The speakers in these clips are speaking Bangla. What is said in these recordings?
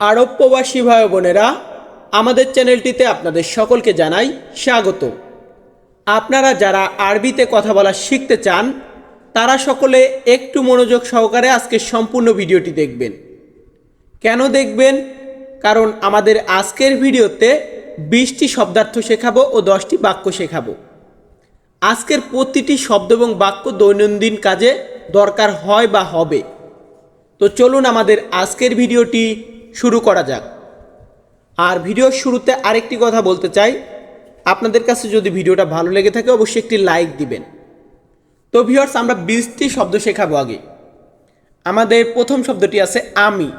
আরব প্রবাসী ভাই বোনেরা, আমাদের চ্যানেলটিতে আপনাদের সকলকে জানাই স্বাগত। আপনারা যারা আরবিতে কথা বলা শিখতে চান, তারা সকলে একটু মনোযোগ সহকারে আজকে সম্পূর্ণ ভিডিওটি দেখবেন। কেন দেখবেন? কারণ আমাদের আজকের ভিডিওতে বিশটি শব্দার্থ শেখাবো ও দশটি বাক্য শেখাবো। আজকের প্রতিটি শব্দ এবং বাক্য দৈনন্দিন কাজে দরকার হয় বা হবে। তো চলুন আমাদের আজকের ভিডিওটি শুরু করা যাক। আর ভিডিওর শুরুতে আরেকটি কথা বলতে চাই। আপনাদের কাছে যদি ভিডিওটা ভালো লেগে থাকে, অবশ্যই একটি লাইক দিবেন। তো ভিউয়ার্স, আমরা বিশটি শব্দ শেখাবো আগে। আমাদের প্রথম শব্দটি আছে আমি।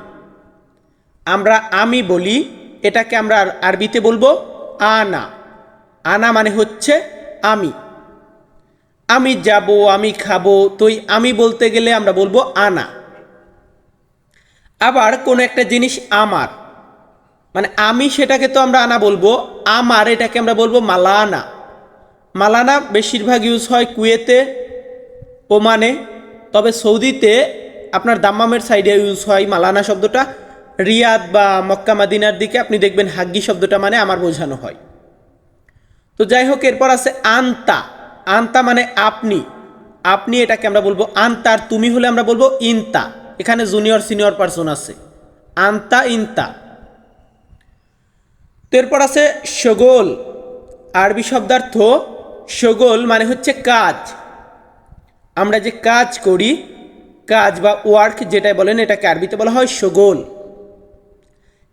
আমরা আমি বলি, এটাকে আমরা আর- আরবিতে বলব আনা। আনা মানে হচ্ছে আমি। আমি যাব, আমি খাব, তো এই আমি বলতে গেলে আমরা বলব আনা। আবার কোনো একটা জিনিস আমার। মানে আমি সেটাকে তো আমরা আনা বলব, আমার এটাকে আমরা বলব মালানা। মালানা বেশিরভাগ ইউজ হয় কুয়েতে, ওমানে, তবে সৌদিতে আপনার দাম্মামের সাইডে ইউজ হয় মালানা শব্দটা। রিয়াদ বা মক্কা মাদিনার দিকে আপনি দেখবেন হাগ্গি শব্দটা মানে আমার বোঝানো হয়। তো যাই হোক, এরপর আছে আন্তা। আন্তা মানে আপনি। আপনি এটাকে আমরা বলব আন্তা আর তুমি হলে আমরা বলব ইনতা। এখানে জুনিয়র সিনিয়র পার্সন আছে। আন্তা, ইন্তা। এরপর আছে সগোল। আরবি শব্দার্থ সগোল মানে হচ্ছে কাজ। আমরা যে কাজ করি, কাজ বা ওয়ার্ক যেটাই বলেন, এটাকে আরবিতে বলা হয় সগোল।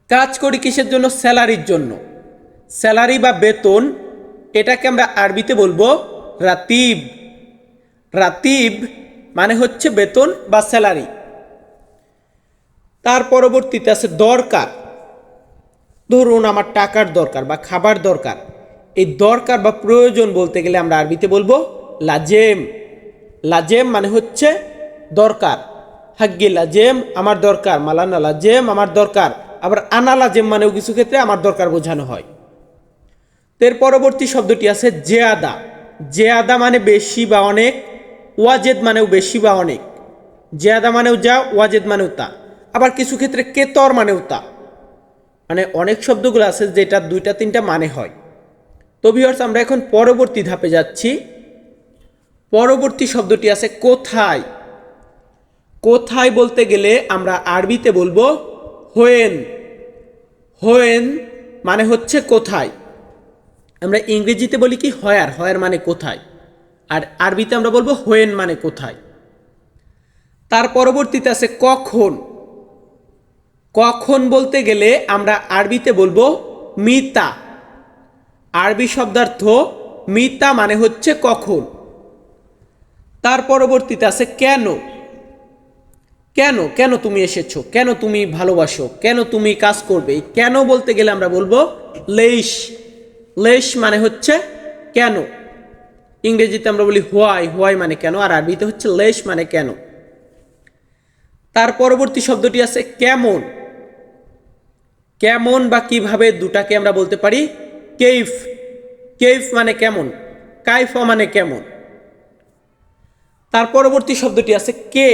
কাজ করি কিসের জন্য? স্যালারির জন্য। স্যালারি বা বেতন, এটাকে আমরা আরবিতে বলব রাতিব। রাতিব মানে হচ্ছে বেতন বা স্যালারি। তার পরবর্তীতে আছে দরকার। ধরুন আমার টাকার দরকার বা খাবার দরকার। এই দরকার বা প্রয়োজন বলতে গেলে আমরা আরবিতে বলব লাজেম। লাজেম মানে হচ্ছে দরকার। হাগ্গি লাজেম, আমার দরকার। মালানা লাজেম, আমার দরকার। আবার আনা লাজেম মানেও কিছু ক্ষেত্রে আমার দরকার বোঝানো হয়। এর পরবর্তী শব্দটি আছে জেয়াদা। জেয়াদা মানে বেশি বা অনেক, ওয়াজেদ মানেও বেশি বা অনেক। জেয়াদা মানেও যা, ওয়াজেদ মানেও তা। আবার কিছু ক্ষেত্রে কেতর মানেও তা। মানে অনেক শব্দগুলো আছে যেটা দুইটা, তিনটা মানে হয়। তো ভিউয়ার্স আমরা এখন পরবর্তী ধাপে যাচ্ছি। পরবর্তী শব্দটি আছে কোথায়? কোথায় বলতে গেলে আমরা আরবিতে বলব হোয়েন। হোয়েন মানে হচ্ছে কোথায়? আমরা ইংরেজিতে বলি কি হয়ার হয়ার মানে কোথায়। আর আরবিতে আমরা বলব হোয়েন মানে কোথায়। তার পরবর্তীতে আছে কখন? কখন বলতে গেলে আমরা আরবিতে বলব মিতা। আরবি শব্দার্থ মিতা মানে হচ্ছে কখন। তার পরবর্তীতে আছে কেন। কেন কেন তুমি এসেছ? কেন তুমি ভালোবাসো? কেন তুমি কাজ করবে? কেন বলতে গেলে আমরা বলব লেশ লেশ মানে হচ্ছে কেন। ইংরেজিতে আমরা বলি হোয়াই। হোয়াই মানে কেন? আর আরবিতে হচ্ছে লেশ মানে কেন। তার পরবর্তী শব্দটি আছে কেমন। কেমন বা কীভাবে দুটাকে আমরা বলতে পারি? কেইফ। কেইফ মানে কেমন? কাইফা মানে কেমন? তার পরবর্তী শব্দটি আছে কে।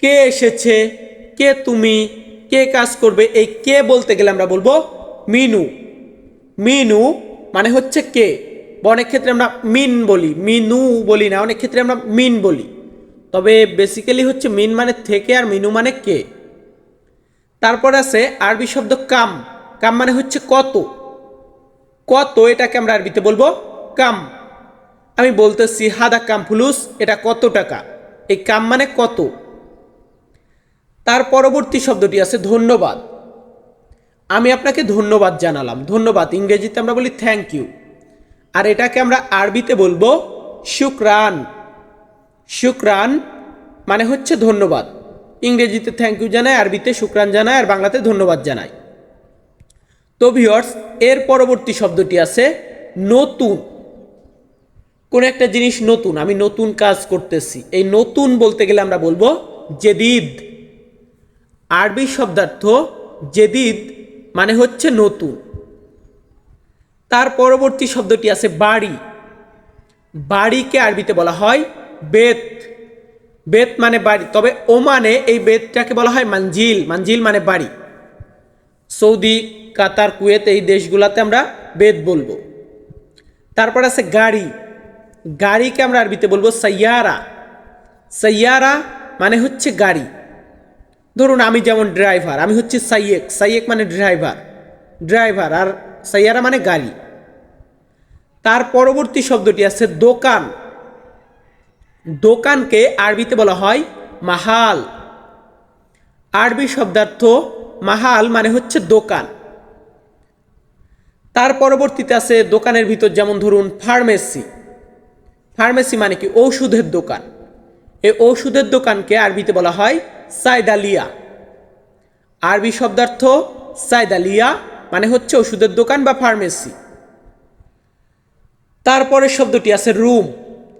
কে এসেছে? কে তুমি? কে কাজ করবে? এই কে বলতে গেলে আমরা বলব মিনু। মিনু মানে হচ্ছে কে। বা অনেক ক্ষেত্রে আমরা মিন বলি। মিনু বলি না, অনেক ক্ষেত্রে আমরা মিন বলি। তবে বেসিক্যালি হচ্ছে মিন মানে থেকে আর মিনু মানে কে। তারপর আছে আরবি শব্দ কাম। কাম মানে হচ্ছে কত। কত এটাকে আমরা আরবিতে বলব কাম। আমি বলতেছি, হাদা কাম ফুলুস, এটা কত টাকা? এই কাম মানে কত। তার পরবর্তী শব্দটি আছে ধন্যবাদ। আমি আপনাকে ধন্যবাদ জানালাম। ধন্যবাদ, ইংরেজিতে আমরা বলি থ্যাংক ইউ আর এটাকে আমরা আরবিতে বলব শুক্রান। শুক্রান মানে হচ্ছে ধন্যবাদ। ইংরেজিতে থ্যাংক ইউ জানায়, আরবিতে শুক্রান জানায়, আর বাংলাতে ধন্যবাদ জানায়। তো ভিওর্স এর পরবর্তী শব্দটি আছে নতুন। কোন একটা জিনিস নতুন, আমি নতুন কাজ করতেছি। এই নতুন বলতে গেলে আমরা বলব জেদিদ। আরবি শব্দার্থ জেদিদ মানে হচ্ছে নতুন। তার পরবর্তী শব্দটি আছে বাড়ি। বাড়িকে আরবিতে বলা হয় বেত। বেত মানে বাড়ি। তবে ওমানে এই বেতটাকে বলা হয় মানজিল। মানজিল মানে বাড়ি। সৌদি, কাতার, কুয়েত এই দেশগুলোতে আমরা বেদ বলব। তারপর আছে গাড়ি। গাড়িকে আমরা আরবিতে বলব সাইয়ারা। সাইয়ারা মানে হচ্ছে গাড়ি। ধরুন আমি যেমন ড্রাইভার, আমি হচ্ছে সাইয়েক। সাইয়েক মানে ড্রাইভার। ড্রাইভার আর সাইয়ারা মানে গাড়ি। তার পরবর্তী শব্দটি আছে দোকান। দোকানকে আরবিতে বলা হয় মাহাল। আরবি শব্দার্থ মাহাল মানে হচ্ছে দোকান। তার পরবর্তীতে আছে দোকানের ভিতর যেমন ধরুন ফার্মেসি। ফার্মেসি মানে কি? ঔষধের দোকান। এই ঔষধের দোকানকে আরবিতে বলা হয় সাইদালিয়া। আরবি শব্দার্থ সাইদালিয়া মানে হচ্ছে ওষুধের দোকান বা ফার্মেসি। তারপরে শব্দটি আছে রুম।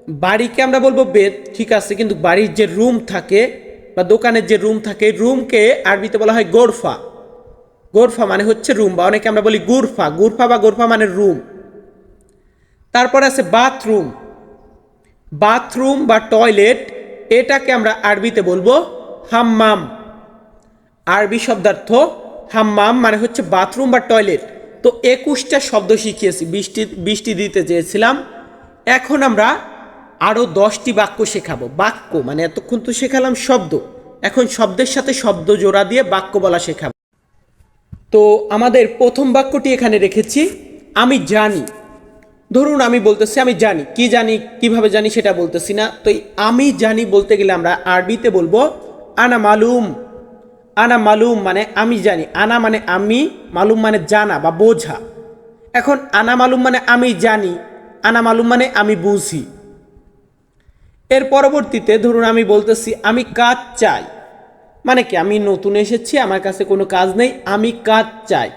বাড়িকে আমরা বলব বেদ, ঠিক আছে, কিন্তু বাড়ির যে রুম থাকে বা দোকানের যে রুম থাকে রুমকে আরবিতে বলা হয় গোরফা। গোরফা মানে হচ্ছে রুম, বা অনেকে আমরা বলি গুরফা। গুরফা বা গোরফা মানে রুম। তারপরে আছে বাথরুম। বাথরুম বা টয়লেট, এটাকে আমরা আরবিতে বলব হাম্মাম। আরবি শব্দার্থ হাম্মাম মানে হচ্ছে বাথরুম বা টয়লেট। তো একুশটা শব্দ শিখিয়েছি, বৃষ্টি বৃষ্টি দিতে চেয়েছিলাম। এখন আমরা আরও দশটি বাক্য শেখাবো। বাক্য মানে এতক্ষণ তো শেখালাম শব্দ। এখন শব্দের সাথে শব্দ জোড়া দিয়ে বাক্য বলা শেখাবো। তো আমাদের প্রথম বাক্যটি এখানে রেখেছি, আমি জানি। ধরুন আমি বলতেছি, আমি জানি। কি জানি, কীভাবে জানি সেটা বলতেছি না। তো আমি জানি বলতে গেলে আমরা আরবিতে বলব, আনা মালুম। আনা মালুম মানে আমি জানি। আনা মানে আমি, মালুম মানে জানা বা বোঝা। এখন আনা মালুম মানে আমি জানি। আনা মালুম মানে আমি বুঝি। এর পরবর্তীতে ধরুন আমি বলতেছি, আমি কাজ চাই। মানে কি, আমি নতুন এসেছি, আমার কাছে কোনো কাজ নেই, আমি কাজ চাই।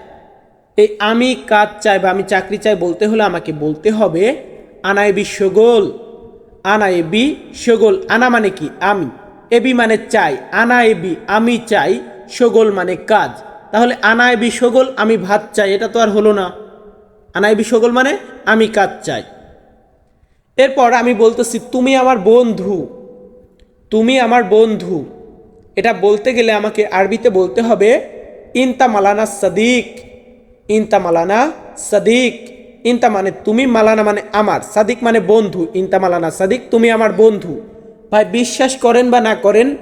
এই আমি কাজ চাই বা আমি চাকরি চাই বলতে হলে আমাকে বলতে হবে আনা এবি সগোল আনা বি সগোল, আনা মানে কি, আমি। এবি মানে চাই আনা এবি আমি চাই, সগোল মানে কাজ। তাহলে আনা এবি সগোল, আমি ভাত চাই, এটা তো আর হলো না। আনা এবি সগোল মানে আমি কাজ চাই। এরপর আমি বলতেছি, তুমি আমার বন্ধু। তুমি আমার বন্ধু। এটা বলতে গেলে আমাকে আরবিতে বলতে হবে, ইনতা মালানা সাদিক। ইনতা মালানা সাদিক। ইনতা মানে তুমি, মালানা মানে আমার। সাদিক মানে বন্ধু। ইনতা মালানা সাদিক, তুমি আমার বন্ধু। ভাই, বিশ্বাস করেন বা না করেন,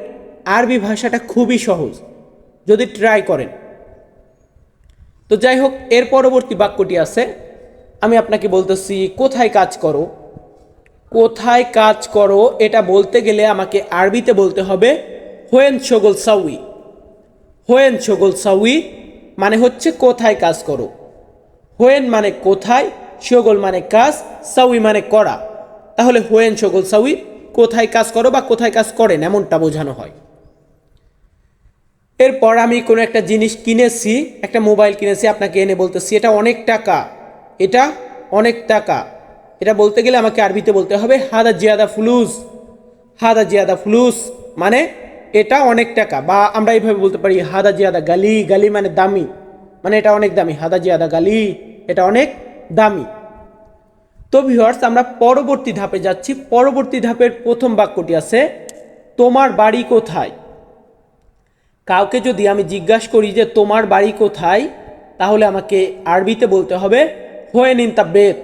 আরবি ভাষাটা খুবই সহজ। যদি ট্রাই করেন। তো যাই হোক, এর পরবর্তী বাক্যটি আছে। আমি আপনাকে বলতেছি, কোথায় কাজ করো? কোথায় কাজ করো এটা বলতে গেলে আমাকে আরবিতে বলতে হবে হোয়েন ছগল সাউই। হোয়েন ছগল সাউই মানে হচ্ছে কোথায় কাজ করো। হোয়েন মানে কোথায় সগল মানে কাজ, সাউই মানে করা। তাহলে হোয়েন সগল সাউই কোথায় কাজ করো বা কোথায় কাজ করেন এমনটা বোঝানো হয়। এরপর আমি কোনো একটা জিনিস কিনেছি, একটা মোবাইল কিনেছি, আপনাকে এনে বলতেছি, এটা অনেক টাকা। এটা অনেক টাকা। এটা বলতে গেলে আমাকে আরবিতে বলতে হবে, হাদা জিয়াদা ফুলুস। হাদা জিয়াদা ফুলুস মানে এটা অনেক টাকা, বা আমরা এইভাবে বলতে পারি হাদা জিয়াদা গালি গালি মানে দামি। মানে এটা অনেক দামি, হাদা জিয়াদা গালি, এটা অনেক দামি। তো ভিউয়ার্স আমরা পরবর্তী ধাপে যাচ্ছি। পরবর্তী ধাপের প্রথম বাক্যটি আছে, তোমার বাড়ি কোথায়? কাউকে যদি আমি জিজ্ঞাসা করি যে, তোমার বাড়ি কোথায়? তাহলে আমাকে আরবিতে বলতে হবে হোয়েন ইন তা বেত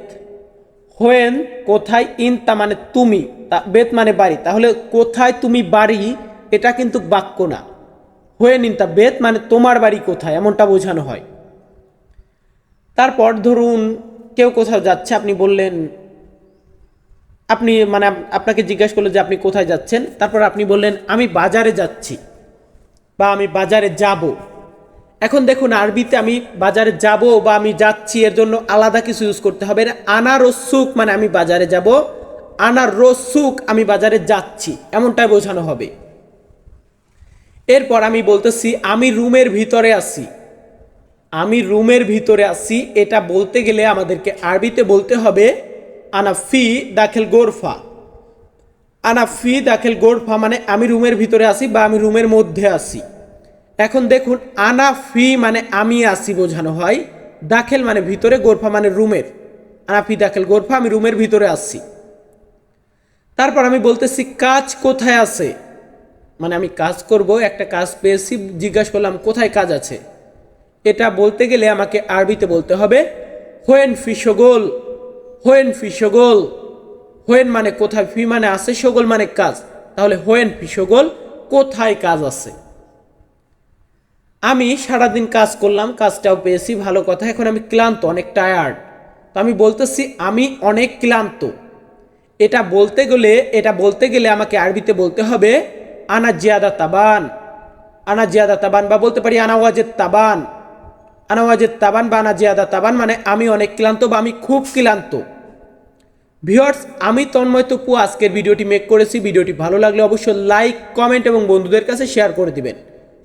হোয়েন, কোথায় ইন তা মানে তুমি, তা বেত মানে বাড়ি। তাহলে কোথায় তুমি বাড়ি, এটা কিন্তু বাক্য না। হোয়েন ইন তা বেত মানে তোমার বাড়ি কোথায়, এমনটা বোঝানো হয়। তারপর ধরুন, কেউ কোথাও যাচ্ছে, আপনি বললেন, আপনি মানে আপনাকে জিজ্ঞাসা করল যে আপনি কোথায় যাচ্ছেন, তারপর আপনি বললেন, আমি বাজারে যাচ্ছি, বা আমি বাজারে যাব। এখন দেখুন, আরবিতে আমি বাজারে যাব বা আমি যাচ্ছি, এর জন্য আলাদা কিছু ইউজ করতে হবে। আনা রসুক মানে আমি বাজারে যাব। আনার রসুক আমি বাজারে যাচ্ছি, এমনটাই বোঝানো হবে। এরপর আমি বলতেছি, আমি রুমের ভিতরে আছি। আমি রুমের ভিতরে আছি, এটা বলতে গেলে আমাদেরকে আরবিতে বলতে হবে, আনা ফি দাখেল গোরফা। আনা ফি দাখেল গোরফা মানে আমি রুমের ভিতরে আছি বা আমি রুমের মধ্যে আছি। এখন দেখুন, আনা ফি মানে আমি আসি বোঝানো হয়, দাখেল মানে ভিতরে, গোরফা মানে রুমের। আনা ফি দাখেল গোরফা, আমি রুমের ভিতরে আসছি তারপর আমি বলতেছি, কাজ কোথায় আছে? মানে আমি কাজ করব, একটা কাজ পেয়েছি, জিজ্ঞাসা করলাম, কোথায় কাজ আছে? এটা বলতে গেলে আমাকে আরবিতে বলতে হবে, হোয়েন ফি সগোল, হোয়েন ফি সগোল। হোয়েন মানে কোথায়, ফি মানে আছে, সগোল মানে কাজ। তাহলে হোয়েন ফি সগোল, কোথায় কাজ আছে? আমি সারাদিন কাজ করলাম, কাজটাও পেয়েছি, ভালো কথা। এখন আমি ক্লান্ত, অনেক টায়ার্ড তো আমি বলতেছি, আমি অনেক ক্লান্ত। এটা বলতে গেলে, এটা বলতে গেলে আমাকে আরবিতে বলতে হবে, আনা জিয়াদা তাবান। আনা জিয়াদা তাবান বা বলতে পারি আনাওয়াজের তাবান। আনাওয়াজের তাবান বা আনা জিয়াদা তাবান মানে আমি অনেক ক্লান্ত বা আমি খুব ক্লান্ত। ভিউয়ার্স, আমি তন্ময় তপু, আজকের ভিডিওটি মেক করেছি। ভিডিওটি ভালো লাগলে অবশ্যই লাইক কমেন্ট এবং বন্ধুদের কাছে শেয়ার করে দিবেন।